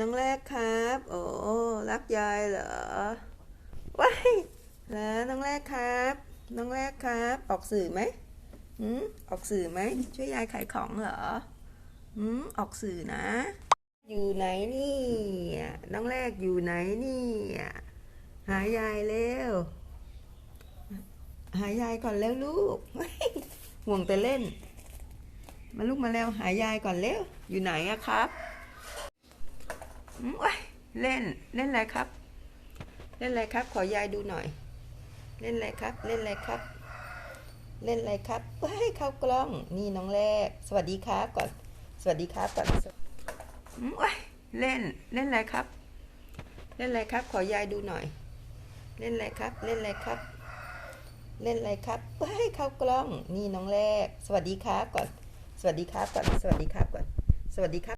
น้องแรกครับ โอ้รักยายเหรอว้ายแล้วน้องแรกครับ น้องแรกครับ ออกสื่อไหมหืมออกสื่อไหมช่วยยายขายของเหรอหืมออกสื่อนะ อยู่ไหนนี่น้องแรกอยู่ไหนนี่หายายเร็วหายายก่อนแล้วลูกห่วงแต่เล่น มาลูกมาแล้วหายายก่อนเร็วอยู่ไหนอะครับ เล่นเล่นอะไรครับ เล่นอะไรครับ ขอยายดูหน่อย เล่นอะไรครับ เล่นอะไรครับ เล่นอะไรครับว้ยเข้ากล้องนี่น้องแรก สวัสดีครับก่อน สวัสดีครับก่อนเล่นเล่นอะไรครับ เล่นอะไรครับ ขอยายดูหน่อย เล่นอะไรครับ เล่นอะไรครับ เล่นอะไรครับว้ยเข้ากล้องนี่น้องแรก สวัสดีครับก่อน สวัสดีครับก่อน สวัสดีครับก่อน สวัสดีครับ